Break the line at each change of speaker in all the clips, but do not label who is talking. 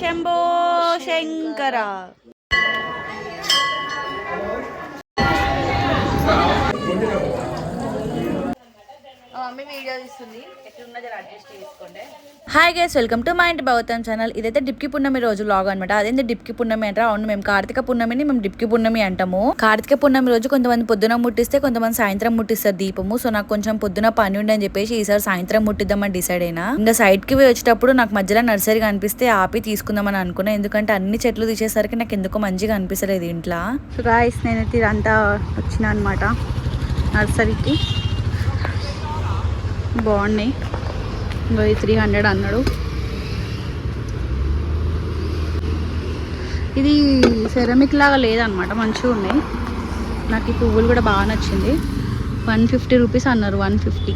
Shambho Shankara.
Mummy video తీస్తుంది. ఎట్లున్నది adjust చేసుకోండి.
హాయ్ గైస్ వెల్కమ్ టు మా ఇంటి భగవతం ఛానల్ ఇదైతే డిప్కి పున్నమి రోజు లాగ్ అనమాట అదేంటి డిప్కి పున్నమి అంటారా? అవును మేము కార్తీక పున్నమిని మేము డిప్కి పున్నమి అంటాము. కార్తీక పున్నమి రోజు కొంతమంది పొద్దున ముట్టిస్తే కొంతమంది సాయంత్రం ముట్టిస్తారు దీపము. సో నాకు కొంచెం పొద్దున పని ఉండి అని చెప్పేసి ఈసారి సాయంత్రం ముట్టిద్దామని డిసైడ్ అయినా. ఇంకా సైడ్కి వచ్చేటప్పుడు నాకు మధ్యలో నర్సరీ కనిపిస్తే ఆపి తీసుకుందామని అనుకున్నా. ఎందుకంటే అన్ని చెట్లు తీసేసరికి నాకు ఎందుకో మంచిగా అనిపిస్తలేదు ఇంట్లో.
సో గాయస్ నేనైతే ఇదంతా వచ్చిన అనమాట నర్సరీకి బాగున్నాయి. ఇంకో త్రీ హండ్రెడ్ అన్నాడు. ఇది సెరమిక్ లాగా లేదనమాట మంచిగా ఉన్నాయి. నాకు ఈ పువ్వులు కూడా బాగా నచ్చింది. వన్ ఫిఫ్టీ రూపీస్ అన్నారు వన్ ఫిఫ్టీ.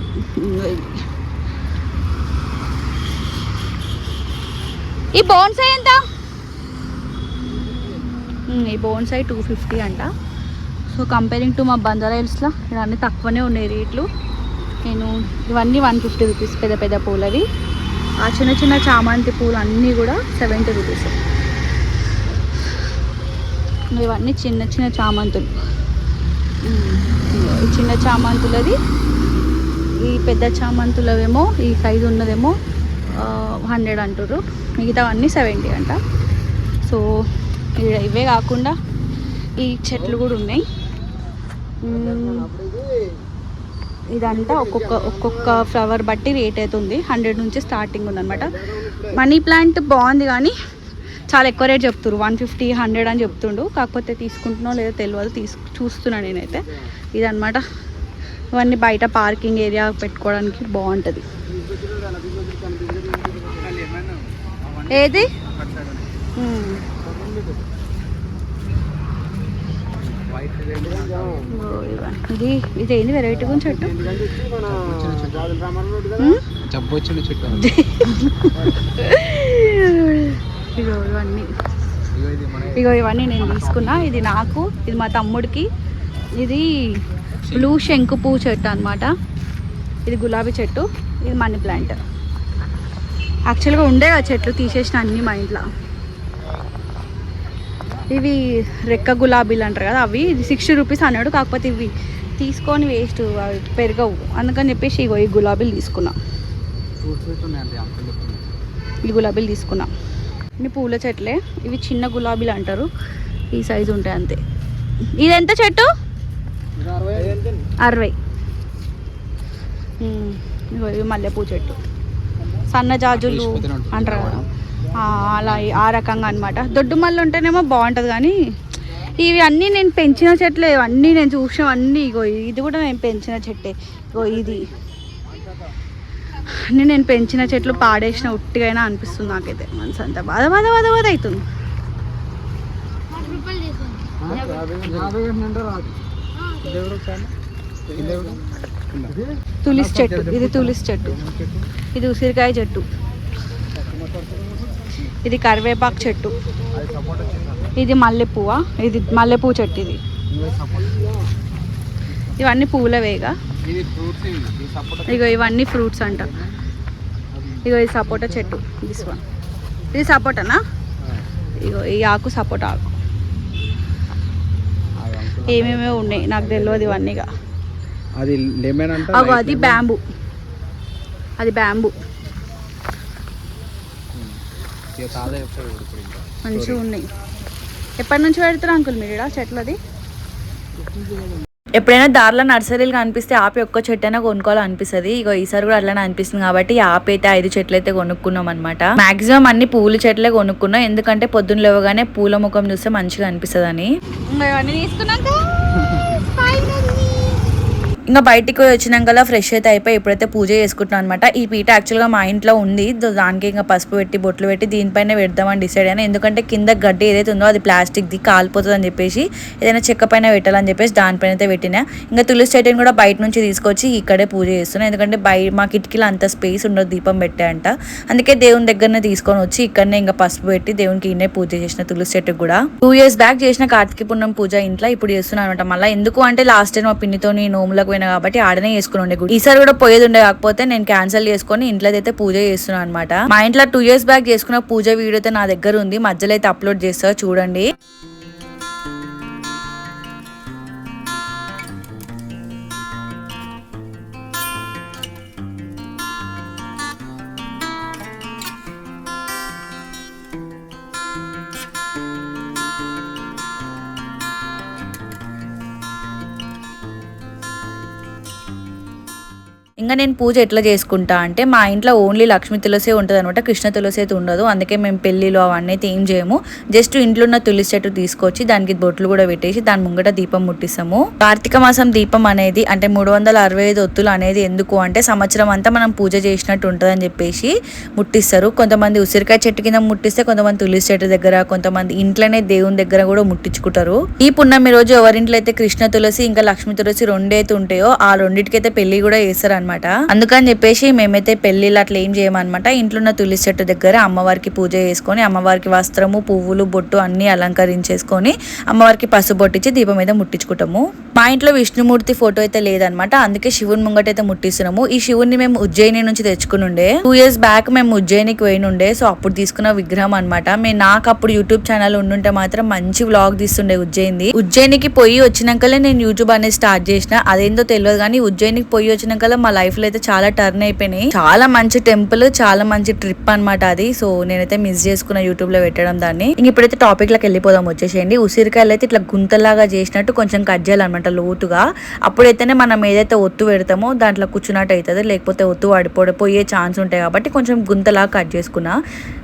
ఈ బోన్సై ఎంత? ఈ బోన్సై టూ ఫిఫ్టీ అంట. సో కంపేరింగ్ టు మా బంజారా హిల్స్లో అన్నీ తక్కువనే ఉన్నాయి రేట్లు. నేను ఇవన్నీ వన్ ఫిఫ్టీ రూపీస్ పెద్ద పెద్ద పూలవి. ఆ చిన్న చిన్న చామంతి పూలు అన్నీ కూడా సెవెంటీ రూపీస్. ఇవన్నీ చిన్న చిన్న చామంతులు. ఈ చిన్న చామంతులది ఈ పెద్ద చామంతులవేమో ఈ సైజు ఉన్నదేమో హండ్రెడ్ అంటారు మిగతావన్నీ సెవెంటీ అంట. సో ఇవే కాకుండా ఈ చెట్లు కూడా ఉన్నాయి. ఇదంతా ఒక్కొక్క ఒక్కొక్క ఫ్లవర్ బట్టి రేట్ అవుతుంది. హండ్రెడ్ నుంచి స్టార్టింగ్ ఉందన్నమాట. మనీ ప్లాంట్ బాగుంది కానీ చాలా ఎక్కువ రేట్ చెప్తున్నారు వన్ ఫిఫ్టీ హండ్రెడ్ అని చెప్తుండు. కాకపోతే తీసుకుంటున్నో లేదో తెలియదు. తీసు చూస్తున్నాను నేనైతే. ఇదన్నమాట. ఇవన్నీ బయట పార్కింగ్ ఏరియా పెట్టుకోవడానికి బాగుంటుంది. ఏది మ్మ్. ఓ, ఇవన్నీ. ఇది ఇది ఏంది వెరైటీ గురించి చెట్టు? మ్మ్?
జబ్బొచ్చిన చెట్టు
ఇగో ఇవన్నీ.
ఇగో
ఇవన్నీ నేను తీసుకున్నా. ఇది నాకు ఇది మా తమ్ముడికి. ఇది బ్లూ శంకు పువ్వు చెట్టు అనమాట ఇది గులాబీ చెట్టు. ఇది మనీ ప్లాంట్. యాక్చువల్గా ఉండే ఆ చెట్లు తీసేసిన అన్ని మా ఇంట్లో. ఇవి రెక్క గులాబీలు అంటారు కదా అవి సిక్స్టీ రూపీస్ అన్నాడు. కాకపోతే ఇవి తీసుకొని వేస్ట్ అవి పెరగవు. అందుకని చెప్పేసి ఇగో ఈ గులాబీలు తీసుకున్నా. ఈ గులాబీలు తీసుకున్నా. ఇన్ని పూల చెట్లే. ఇవి చిన్న గులాబీలు అంటారు. ఈ సైజు ఉంటాయి అంతే. ఇది ఎంత చెట్టు? అరవై. ఇగో ఇవి మల్లెపూ చెట్టు. సన్న జాజులు అంటారు కదా. అలా ఆ రకంగా అనమాట దొడ్డు మల్లె ఉంటేనేమో బాగుంటుంది కానీ ఇవి అన్నీ నేను పెంచిన చెట్లే అన్నీ నేను చూసినవన్నీ ఇగో ఇది కూడా నేను పెంచిన చెట్టే ఇగో ఇది. అన్నీ నేను పెంచిన చెట్లు పాడేసిన ఉట్టిగైనా అనిపిస్తుంది నాకైతే. మనసు అంతా బాధ బాధ బాధ బాధ అవుతుంది. తులిస్ చెట్టు ఇది తులిస్ చెట్టు. ఇది ఉసిరికాయ చెట్టు. ఇది కరివేపాకు చెట్టు. ఇది మల్లెపువ్వ ఇది మల్లెపూ చెట్టు ఇది. ఇవన్నీ పూలవేగా ఇగో ఇవన్నీ ఫ్రూట్స్ అంట. ఇగో ఇది సపోటా చెట్టు. దిస్ వన్ ఇది సపోటానా? ఇగో ఈ ఆకు సపోటా ఆకు. ఏమేమో ఉన్నాయి. నాకు తెలియదు ఇవన్నీగా
అది లెమన్ అంట
అగో అది బ్యాంబూ. అది బ్యాంబూ
ఇక తాజా చెప్తాడు ఇప్పుడు ఇంకా
మంచిగా ఉన్నాయి. ఎప్పటి నుంచి పెడతారు అంకుల్ మీరు చెట్లది?
ఎప్పుడైనా దారిలో నర్సరీలు కనిపిస్తే ఆపి ఒక్క చెట్టు అయినా కొనుక్కోవాలనిపిస్తుంది. ఇగో ఈసారి కూడా అట్లానే అనిపిస్తుంది కాబట్టి ఆపి అయితే ఐదు చెట్లు అయితే కొనుక్కున్నాం అనమాట మాక్సిమం అన్ని పూల చెట్లే కొనుక్కున్నాం. ఎందుకంటే పొద్దున్న లేవగానే పూల ముఖం చూస్తే మంచిగా అనిపిస్తుంది అని
తీసుకున్నాక?
ఇంకా బయటికి పోయి వచ్చినాక ఫ్రెష్ అయితే అయిపోయి ఎప్పుడైతే పూజ చేసుకుంటున్నాను అనమాట ఈ పీట యాక్చువల్గా మా ఇంట్లో ఉంది. దానికి ఇంకా పసుపు పెట్టి బొట్లు పెట్టి దీనిపైన పెడదామని డిసైడ్ అయినా. ఎందుకంటే కింద గడ్డి ఏదైతే ఉందో అది ప్లాస్టిక్ది కాలిపోతుంది అని చెప్పేసి ఏదైనా చెక్క పైన పెట్టాలని చెప్పేసి దానిపైన అయితే పెట్టినా. ఇంకా తులసి చెట్టుని కూడా బయట నుంచి తీసుకొచ్చి ఇక్కడే పూజ చేస్తున్నాను ఎందుకంటే బయ మా కిటికీలో అంత స్పేస్ ఉండదు దీపం పెట్టే అంట అందుకే దేవుని దగ్గరనే తీసుకొని వచ్చి ఇక్కడనే ఇంకా పసుపు పెట్టి దేవునికి ఇన్నే పూజ చేసిన తులసి చెట్టుకు కూడా. టూ ఇయర్స్ బ్యాక్ చేసిన కార్తీక పున్నం పూజ ఇంట్లో ఇప్పుడు చేస్తున్నాను అనమాట మళ్ళీ ఎందుకు అంటే లాస్ట్ టైం మా పిన్నితో నోములకు పోయినా కాబట్టి ఆడనే చేసుకుని ఉండే గుడి. ఈసారి కూడా పోయేది ఉండే కాకపోతే నేను క్యాన్సిల్ చేసుకొని ఇంట్లో అయితే పూజ చేస్తున్నాను అనమాట మా ఇంట్లో టూ ఇయర్స్ బ్యాక్ చేసుకున్న పూజ వీడియో అయితే నా దగ్గర ఉంది మధ్యలో అయితే అప్లోడ్ చేస్తా చూడండి. ఇంకా నేను పూజ ఎట్లా చేసుకుంటా అంటే మా ఇంట్లో ఓన్లీ లక్ష్మీ తులసే ఉంటుంది అనమాట కృష్ణ తులసి అయితే ఉండదు. అందుకే మేము పెళ్ళిలో అవన్నీ అయితే ఏం చేయము. జస్ట్ ఇంట్లో ఉన్న తులసి చెట్టు తీసుకొచ్చి దానికి బొట్లు కూడా పెట్టేసి దాని ముంగట దీపం ముట్టిస్తాము. కార్తీక మాసం దీపం అనేది అంటే మూడు వందల అరవై ఐదు ఒత్తులు అనేది ఎందుకు అంటే సంవత్సరం అంతా మనం పూజ చేసినట్టు ఉంటుందని చెప్పేసి ముట్టిస్తారు. కొంతమంది ఉసిరికాయ చెట్టు కింద ముట్టిస్తే కొంతమంది తులసి చెట్టు దగ్గర కొంతమంది ఇంట్లోనే దేవుని దగ్గర కూడా ముట్టించుకుంటారు. ఈ పున్నమి రోజు ఎవరింట్లో అయితే కృష్ణ తులసి ఇంకా లక్ష్మీ తులసి రెండైతే ఉంటాయో ఆ రెండింటికైతే పెళ్ళి కూడా చేస్తారు అనమాట అందుకని చెప్పేసి మేమైతే పెళ్ళిళ్ళు అట్లా ఏం చేయమనమాట ఇంట్లో ఉన్న తులసి చెట్టు దగ్గర అమ్మవారికి పూజ చేసుకొని అమ్మవారికి వస్త్రము పువ్వులు బొట్టు అన్ని అలంకరించేసుకొని అమ్మవారికి పసుపు బొట్టించి దీపం అయితే ముట్టించుకుంటాము. మా ఇంట్లో విష్ణుమూర్తి ఫోటో అయితే లేదనమాట అందుకే శివుని ముంగట అయితే ముట్టిస్తున్నాము. ఈ శివుని మేము ఉజ్జయిని నుంచి తెచ్చుకుని ఉండే టూ ఇయర్స్ బ్యాక్ మేము ఉజ్జయినికి పోయినుండే. సో అప్పుడు తీసుకున్న విగ్రహం అనమాట మేము నాకు అప్పుడు యూట్యూబ్ ఛానల్ ఉండుంటే మాత్రం మంచి వ్లాగ్ తీస్తుండే ఉజ్జయిని. ఉజ్జయినికి పోయి వచ్చినాకలే నేను యూట్యూబ్ అనేది స్టార్ట్ చేసిన. అదేందో తెలియదు కానీ ఉజ్జయినికి పోయి వచ్చినాకల్లా మా లైఫ్ లో అయితే చాలా టర్న్ అయిపోయినాయి. చాలా మంచి టెంపుల్ చాలా మంచి ట్రిప్ అనమాట అది. సో నేనైతే మిస్ చేసుకున్న యూట్యూబ్లో పెట్టడం దాన్ని. ఇంక ఇప్పుడైతే టాపిక్లకు వెళ్ళిపోదాం వచ్చేసేయండి. ఉసిరికాయలు అయితే ఇట్లా గుంతలాగా చేసినట్టు కొంచెం కట్ చేయాలన్నమాట లోతుగా. అప్పుడైతేనే మనం ఏదైతే ఒత్తు పెడతామో దాంట్లో కూర్చున్నట్టు అవుతుంది లేకపోతే ఒత్తు పడిపోయే ఛాన్స్ ఉంటాయి కాబట్టి కొంచెం గుంతలాగా కట్ చేసుకున్నా.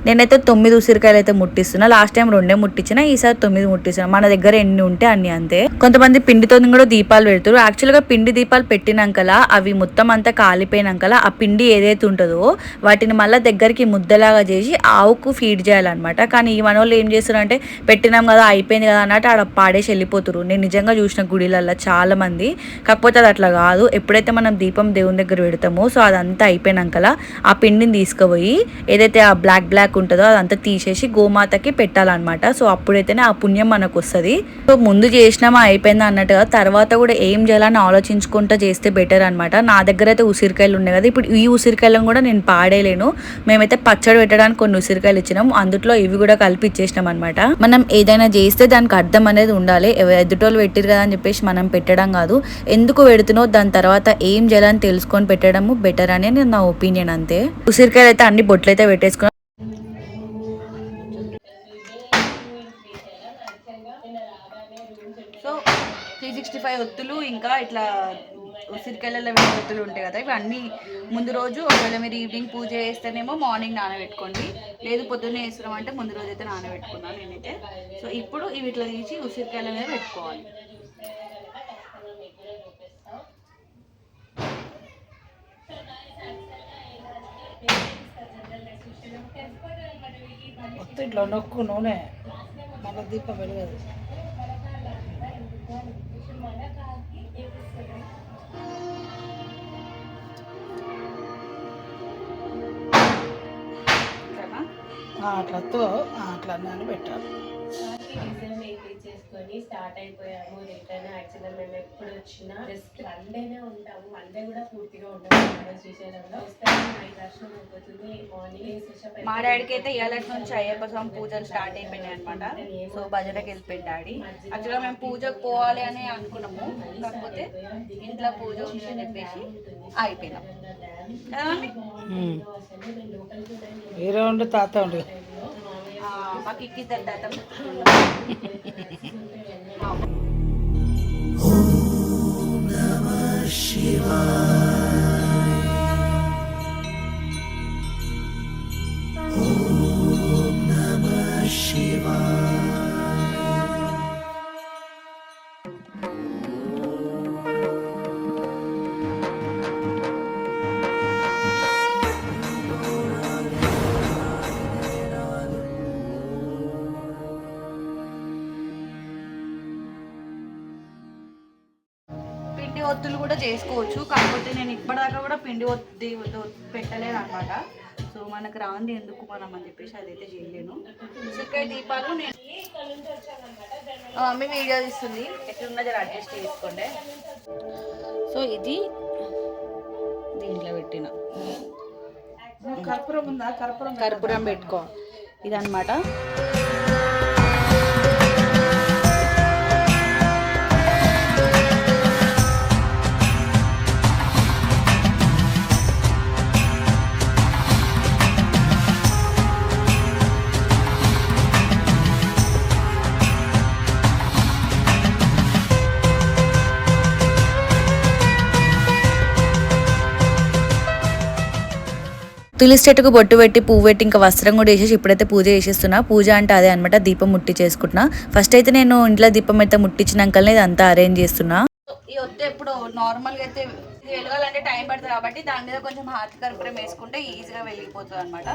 నేనైతే తొమ్మిది ఉసిరికాయలు అయితే ముట్టిస్తున్నా. లాస్ట్ టైం రెండే ముట్టించిన ఈసారి తొమ్మిది ముట్టిస్తున్నా. మన దగ్గర ఎన్ని ఉంటే అన్ని అంతే. కొంతమంది పిండితో కూడా దీపాలు పెడతారు యాక్చువల్గా పిండి దీపాలు పెట్టినాకలా అవి మొత్తం అంతా కాలిపోయినాకలా ఆ పిండి ఏదైతే ఉంటుందో వాటిని మళ్ళీ దగ్గరికి ముద్దలాగా చేసి ఆవుకు ఫీడ్ చేయాలన్నమాట. కానీ ఈ మనోళ్ళు ఏం చేస్తారంటే పెట్టినాం కదా అయిపోయింది కదా అన్నట్టు ఆడ పాడేసి వెళ్ళిపోతురు నేను నిజంగా చూసిన గుడిలల్లో చాలా మంది. కాకపోతే అది అట్లా కాదు. ఎప్పుడైతే మనం దీపం దేవుని దగ్గర పెడతామో సో అదంతా అయిపోయినాకలా ఆ పిండిని తీసుకుపోయి ఏదైతే ఆ బ్లాక్ బ్లాక్ ఉంటుందో అదంతా తీసేసి గోమాతకి పెట్టాలన్నమాట. సో అప్పుడైతేనే ఆ పుణ్యం మనకు వస్తుంది. సో ముందు చేసినామా అయిపోయిందా అన్నట్టుగా తర్వాత కూడా ఏం చేయాలని ఆలోచించుకుంటూ చేస్తే బెటర్ అన్నమాట. నా దగ్గర అయితే ఉసిరికాయలు ఉన్నాయి కదా. ఇప్పుడు ఈ ఉసిరికాయలను కూడా నేను పాడేయలేను. మేమైతే పచ్చడి పెట్టడానికి కొన్ని ఉసిరికాయలు ఇచ్చినాం. అందుట్లో ఇవి కూడా కలిపి ఇచ్చేసినాం అనమాట మనం ఏదైనా చేస్తే దానికి అర్థం అనేది ఉండాలి. ఎదుటోళ్ళు పెట్టారు కదా అని చెప్పేసి మనం పెట్టడం కాదు. ఎందుకు పెడుతున్నో దాని తర్వాత ఏం చేయాలని తెలుసుకొని పెట్టడము బెటర్ అని నా ఒపీనియన్ అంతే. ఉసిరికాయలు అయితే అన్ని బొట్లు అయితే పెట్టేసుకున్నాం. సిక్స్టీ ఫైవ్ ఒత్తులు ఇంకా ఇట్లా ఉసిరికాయలలో వేరే ఒత్తులు ఉంటాయి కదా. ఇవి అన్నీ ముందు రోజు ఒకవేళ మీరు ఈవినింగ్ పూజ చేస్తేనేమో మార్నింగ్ నానబెట్టుకోండి. లేదు పొద్దున్నే వేస్తున్నాం అంటే ముందు రోజు అయితే నానబెట్టుకున్నాను నేనైతే. సో ఇప్పుడు ఇవి ఇట్లా తీసి ఉసిరికాయల మీద పెట్టుకోవాలి.
ఇట్లా నొక్కు నూనె. మన దీపం వెలగదు. ఆ, అట్లా పెట్టాలి
వేయించేసుకొని స్టార్ట్ అయిపోయాము. రిటర్న్ యాక్చువల్గా మేము ఎప్పుడు వచ్చినా జస్ట్ వన్ డేనే ఉంటాము. వన్ డే కూడా పూర్తిగా ఇక్కడ శ్రీశైలంలో. నైట్ దర్శనం అయిపోతుంది. మార్నింగ్
మా డాడీకి అయితే ఇవాళ నుంచి అయ్యప్ప స్వామి పూజలు స్టార్ట్ అయిపోయినాయి అనమాట సో భజనకి వెళ్ళిపోయింది డాడీ యాక్చువల్గా మేము పూజకు పోవాలి అని అనుకున్నాము. కాకపోతే ఇంట్లో పూజ ఉంది అని చెప్పేసి అయిపోయినాం.
వేరే ఉండు తాత ఉండు.
మాకు ఇక్కిద్దరు తాత
చేసుకోవచ్చు. కాకపోతే నేను ఇప్పటిదాకా కూడా పిండి ఒత్తి పెట్టలేను అనమాట సో మనకు రాంది ఎందుకు మనం అని చెప్పేసి అదైతే చేయలేను. ఉసిరికాయ దీపాలు నేను
మా మమ్మీ వీడియో తీస్తుంది. ఎట్లున్నా జర అడ్జస్ట్ చేసుకోండి.
సో ఇది దీంట్లో పెట్టిన.
కర్పూరం ఉందా? కర్పూరం
కర్పూరం పెట్టుకో. ఇదన్నమాట.
తులసి చెట్టుకు బొట్టు పెట్టి పువ్వు పెట్టి ఇంకా వస్త్రం కూడా వేసేసి ఇప్పుడైతే పూజ చేసేస్తున్నా. పూజ అంటే అదే అనమాట దీపం ముట్టి చేసుకుంటున్నా. ఫస్ట్ అయితే నేను ఇంట్లో దీపం అయితే ముట్టించినాకనే ఇదంతా అరేంజ్ చేస్తున్నా.
ఈ ఒత్తి ఎప్పుడు నార్మల్గా అయితే ఇది వెలగాలంటే టైం పడుతుంది కాబట్టి దాని మీద కొంచెం హార్ట్ కర్పూరం వేసుకుంటే ఈజీగా వెళ్ళిపోతుంది అనమాట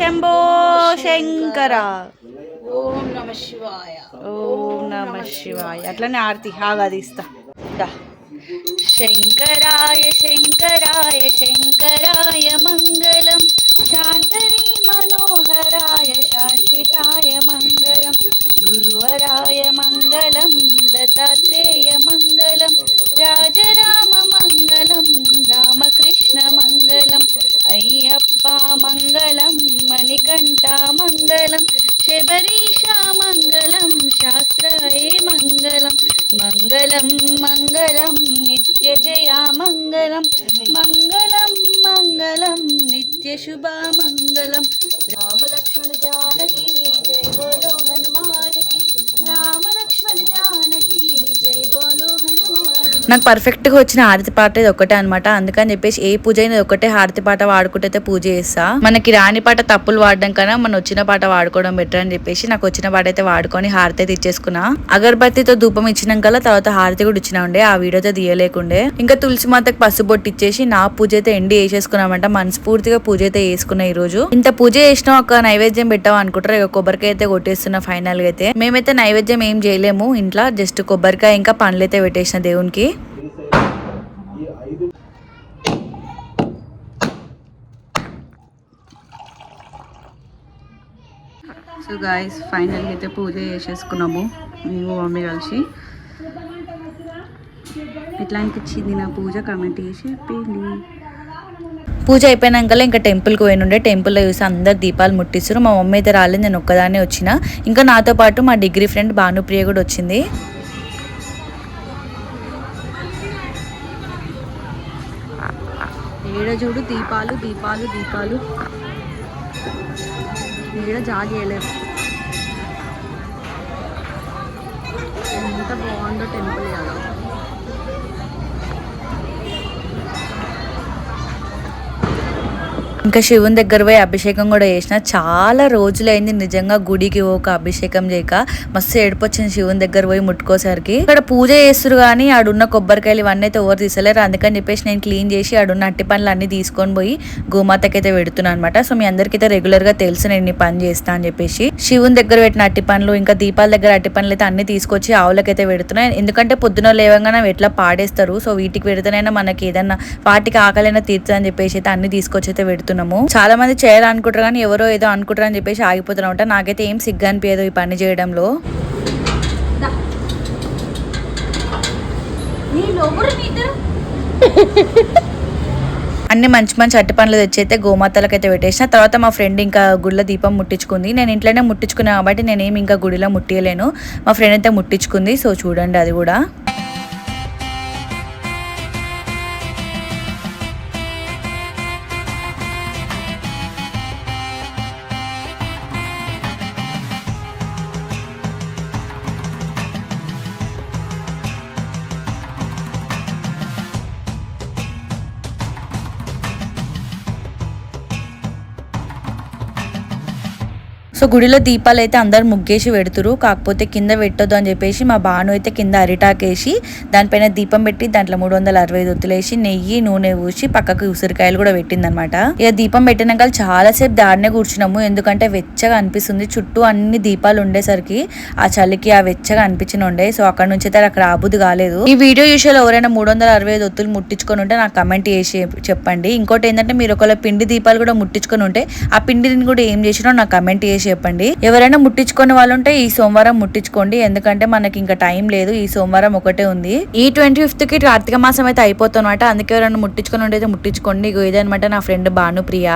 శంభో శంకర.
ఓం నమ శివాయ.
ఓం నమ శివాయ. అట్లనే ఆర్తి హాగా తీస్తా. శంకరాయ శంకరాయ శంకరాయ మంగళం. శాంతని మనోహరాయ శాశ్వతాయ మంగళం. గురువరాయ మంగళం దత్తాత్రేయ మంగళం. రాజరామ మంగళం
నాకు పర్ఫెక్ట్గా వచ్చిన హారతి పాట ఇది ఒకటే అనమాట అందుకని చెప్పేసి ఏ పూజ అయినా ఒకటే. హారతి పాట వాడుకుంటే అయితే పూజ చేస్తా. మనకి రాని పాట తప్పులు వాడడం కన్నా మన వచ్చిన పాట వాడుకోవడం బెటర్ అని చెప్పేసి నాకు వచ్చిన పాట అయితే వాడుకొని హారతి అయితే ఇచ్చేసుకున్నా. అగరబత్తితో ధూపం ఇచ్చినాం కల్లా తర్వాత హారతి కూడా ఇచ్చిన ఉండే. ఆ వీడియోతో తీయలేకుండే. ఇంకా తులసి మాతకు పసుపు ఇచ్చేసి నా పూజ అయితే ఎండి వేసేసుకున్నామంట మనస్ఫూర్తిగా పూజ అయితే వేసుకున్నా ఈ రోజు. ఇంత పూజ చేసినా ఒక నైవేద్యం పెట్టాం అనుకుంటారు. ఇక కొబ్బరికాయ అయితే కొట్టేస్తున్నా ఫైనల్గా అయితే. మేమైతే నైవేద్యం ఏం చేయలేము. ఇంట్లో జస్ట్ కొబ్బరికాయ ఇంకా పండ్లు అయితే పెట్టేసిన దేవునికి.
సో గాయస్ ఫైనల్ అయితే పూజ చేసేసుకున్నాము మేము మమ్మీ కలిసి. ఎట్లా అనిపించింది నా పూజ కామెంట్ చేసి చెప్పింది
పూజ అయిపోయినాక ఇంకా టెంపుల్కి పోయినుండే. టెంపుల్లో చూసి అందరు దీపాలు ముట్టిస్తారు మా మమ్మీ అయితే రాలేదు నేను ఒక్కదాన్నే వచ్చిన. ఇంకా నాతో పాటు మా డిగ్రీ ఫ్రెండ్ భానుప్రియ కూడా వచ్చింది.
ఏడ చూడు దీపాలు దీపాలు దీపాలు. ఏడ జాగేయలేరు ఎంత బాగుందో టెంపుల్
ఇంకా శివుని దగ్గర పోయి అభిషేకం కూడా చేసిన. చాలా రోజులైంది నిజంగా గుడికి ఒక అభిషేకం చేయక. మస్తు ఏడుపు శివుని దగ్గర పోయి ముట్టుకోసరికి. ఇక్కడ పూజ చేస్తారు కానీ ఆడున్న కొబ్బరికాయలు ఇవన్నీ అయితే ఎవరు తీసలేరు. అందుకని చెప్పేసి నేను క్లీన్ చేసి ఆడున్న అట్టి పనులు అన్ని తీసుకొని పోయి గోమాతకి అయితే పెడుతున్నాను అనమాట సో మీ అందరికైతే రెగ్యులర్గా తెలుసు నేను ఈ పని చేస్తా అని చెప్పేసి. శివుని దగ్గర పెట్టిన అట్టి పనులు ఇంకా దీపాల దగ్గర అట్టి పనులు అయితే అన్ని తీసుకొచ్చి ఆవులకైతే పెడుతున్నాయి ఎందుకంటే పొద్దున లేవగానే ఎట్లా పాడేస్తారు. సో వీటికి పెడితేనైనా మనకి ఏదన్నా వాటికి ఆకలైనా తీర్చు అని చెప్పేసి అయితే అన్ని తీసుకొచ్చి అయితే పెడుతున్నాము చాలా మంది చేయాలనుకుంటారు కానీ ఎవరో ఏదో అనుకుంటారు అని చెప్పేసి ఆగిపోతున్నా. నాకైతే ఏం సిగ్గు అనిపించదు ఈ పని చేయడంలో. అన్ని మంచి మంచి అట్టి పండ్లు తెచ్చి అయితే గోమాతలకు అయితే పెట్టేసిన. తర్వాత మా ఫ్రెండ్ ఇంకా గుడిలో దీపం ముట్టించుకుంది. నేను ఇంట్లోనే ముట్టించుకున్నా కాబట్టి నేనేమి ఇంకా గుడిలో ముట్టియలేను. మా ఫ్రెండ్ అయితే ముట్టించుకుంది. సో చూడండి అది కూడా. సో గుడిలో దీపాలు అయితే అందరు ముగ్గేసి పెడుతురు. కాకపోతే కింద పెట్టొద్దు అని చెప్పేసి మా బాను అయితే కింద అరిటాకేసి దానిపైన దీపం పెట్టి దాంట్లో మూడు వందల అరవై దొత్తులేసి నెయ్యి నూనె పూసి పక్కకు ఉసిరికాయలు కూడా పెట్టిందనమాట ఇక దీపం పెట్టినాక చాలాసేపు దాడినే కూర్చున్నాము. ఎందుకంటే వెచ్చగా అనిపిస్తుంది. చుట్టూ అన్ని దీపాలు ఉండేసరికి ఆ చలికి ఆ వెచ్చగా అనిపించిన ఉండే. సో అక్కడ నుంచి అయితే అక్కడ రాబుద్ది కాలేదు. ఈ వీడియో చూసేలో ఎవరైనా మూడు వందల అరవై ఐదు ఒత్తులు ముట్టించుకొని ఉంటే నాకు కమెంట్ చేసి చెప్పండి. ఇంకోటి ఏంటంటే మీరు ఒకవేళ పిండి దీపాలు కూడా ముట్టించుకొని ఉంటే ఆ పిండిని కూడా ఏం చేసినా నాకు కమెంట్ చేసి చెప్పండి. ఎవరైనా ముట్టించుకునే వాళ్ళు ఉంటే ఈ సోమవారం ముట్టించుకోండి. ఎందుకంటే మనకి ఇంకా టైం లేదు. ఈ సోమవారం ఒకటే ఉంది. ఈ ట్వంటీ ఫిఫ్త్కి కార్తీక మాసం అయితే అయిపోతున్నమాట అందుకే ఎవరైనా ముట్టించుకుని ఉంటే అయితే ముట్టించుకోండి. ఇదనమాట నా ఫ్రెండ్ భానుప్రియ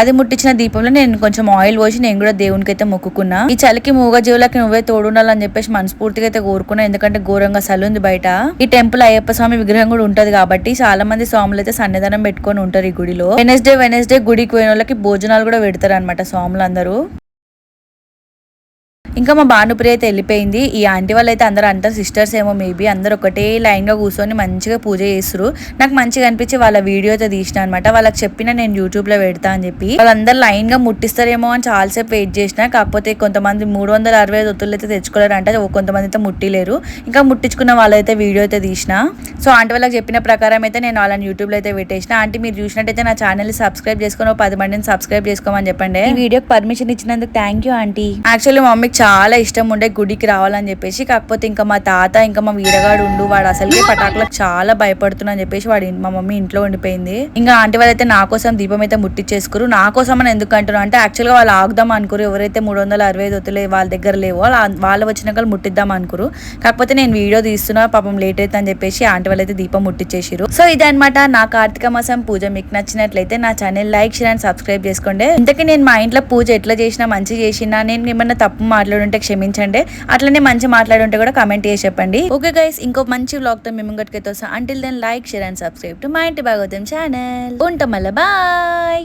అది ముట్టించిన దీపంలో నేను కొంచెం ఆయిల్ పోసి నేను కూడా దేవునికి అయితే మొక్కుకున్నా. ఈ చలికి మూగ జీవులకి నువ్వే తోడుండాలని చెప్పేసి మనస్ఫూర్తిగా అయితే కోరుకున్నా. ఎందుకంటే ఘోరంగా సలుంది ఉంది బయట. ఈ టెంపుల్ అయ్యప్ప స్వామి విగ్రహం కూడా ఉంటది కాబట్టి చాలా మంది స్వాములు అయితే సన్నిధానం పెట్టుకొని ఉంటారు ఈ గుడిలో. వెనస్డే వెనస్డే గుడికి పోయిన వాళ్ళకి భోజనాలు కూడా పెడతారు అనమాట స్వాములు అందరూ ఇంకా మా భానుప్రియ అయితే వెళ్ళిపోయింది. ఈ ఆంటీ వాళ్ళు అయితే అందరూ అంటారు సిస్టర్స్ ఏమో మేబీ అందరూ ఒకటే లైన్గా కూర్చొని మంచిగా పూజ చేస్తారు నాకు మంచిగా అనిపించి వాళ్ళ వీడియో అయితే తీసిన అనమాట వాళ్ళకి చెప్పిన నేను యూట్యూబ్లో పెడతా అని చెప్పి. వాళ్ళందరూ లైన్గా ముట్టిస్తారేమో అని చాలాసేపు వెయిట్ చేసిన. కాకపోతే కొంతమంది మూడు వందల అరవై ఐదు ఒత్తులు అయితే తెచ్చుకోలేరు అంటే కొంతమంది అయితే ముట్టిలేరు. ఇంకా ముట్టించుకున్న వాళ్ళైతే వీడియో అయితే తీసిన. సో ఆంటీ వాళ్ళకి చెప్పిన ప్రకారం అయితే నేను వాళ్ళని యూట్యూబ్లో అయితే పెట్టేసిన. ఆంటీ మీరు చూసినట్టయితే నా ఛానల్ సబ్స్క్రైబ్ చేసుకొని ఒక పది మందిని సబ్స్క్రైబ్ చేసుకోమని చెప్పండి. ఈ వీడియోకి పర్మిషన్ ఇచ్చినందుకు థ్యాంక్ యూ ఆంటీ యాక్చువల్లీ మా మమ్మీకి చాలా ఇష్టం ఉండే గుడికి రావాలని చెప్పేసి. కాకపోతే ఇంకా మా తాత ఇంకా మా వీరగాడు ఉండు వాడు అసలుకి పటాకులకు చాలా భయపడుతున్నా అని చెప్పేసి వాడు మా మమ్మీ ఇంట్లో ఉండిపోయింది. ఇంకా ఆంటీ వాళ్ళైతే నా కోసం దీపం అయితే ముట్టించేసుకురు నా కోసం అని ఎందుకు అంటున్నా అంటే యాక్చువల్గా వాళ్ళు ఆగుదాం అనుకురు. ఎవరైతే మూడు వందల అరవై ఐదు వత్తులే వాళ్ళ దగ్గర లేవో వాళ్ళ- వాళ్ళు వచ్చినాక ముట్టిద్దాం అనుకురు. కాకపోతే నేను వీడియో తీస్తున్నా పాపం లేట్ అయితే అని చెప్పేసి ఆంటీ వాళ్ళైతే దీపం ముట్టించేసిరు సో ఇదనమాట నా కార్తీక మాసం పూజ. మీకు నచ్చినట్లయితే నా channel like share and subscribe చేసుకోండి. ఇంతకీ నేను మా ఇంట్లో పూజ ఎట్లా చేసినా మంచి చేసినా నేను ఏమన్నా తప్పు మాట్లాడుంటే క్షమించండి. అట్లనే మంచి మాట్లాడుంటే కూడా కమెంట్ చేసి చెప్పండి. ఓకే గైస్ ఇంకో మంచి వ్లాగ్తో మేము ఇంకటికైతే వస్తాం. Until then like share and subscribe to మా ఇంటి భాగవతం ఛానల్ ఉంటాం మళ్ళీ. బాయ్